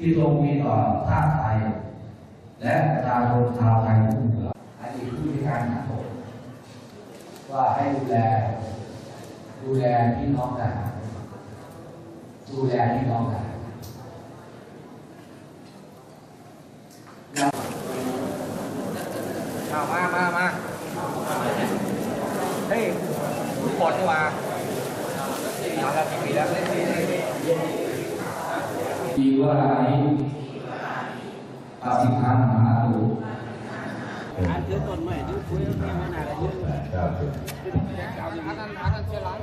ที่ทรงมีต่อชาติไทย และประชาชนชาวไทยทุกเมืองอดีตผู้ในการทั้งหารว่าให้ดูแล ดูแลพี่น้องทหารดูแลพี่น้องทหารเอามามามาเฮ้ยทุกคนนี่มาทำแล้วกี่ปีแล้วเล่นดีเลย ดีว่านี้ปาสิคังมหาตุอันนั้นอันนั้นเชือหลัง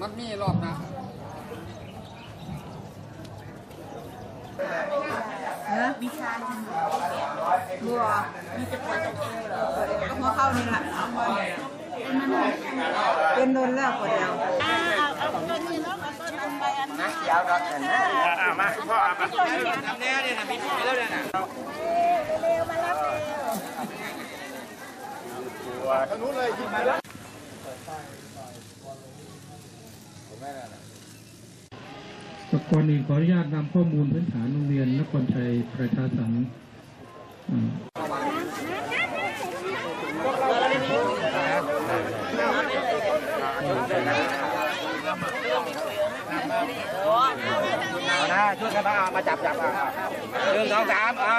มันมีรอบนะเนอะวิชาบัวมีจะปวดหัวเข้านี่แหละเอามาเป็นโดนแล้วกว่าเดียวอ่า มาพ่อมาทำแน่เนี่ยนะมีผีแล้วเนี่ยนะก่อนอื่นขออนุญาตนำข้อมูลพื้นฐานโรงเรียนนครชัยประชาสังฆ์อ่า เอานะ ช่วยกันมามาจับจับอะหนึ่งสองสามอ้า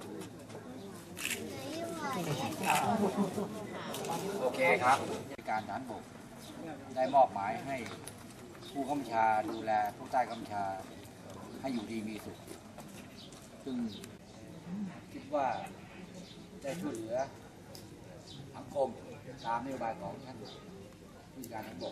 โอเคครับการฐานบกได้มอบหมายให้ผู้กำชาดูแลผู้ใต้กำชาให้อยู่ดีมีสุข ซึ่งคิดว่าได้ช่วยเหลือสังคมตามนโยบายของท่านผู้การทหารบก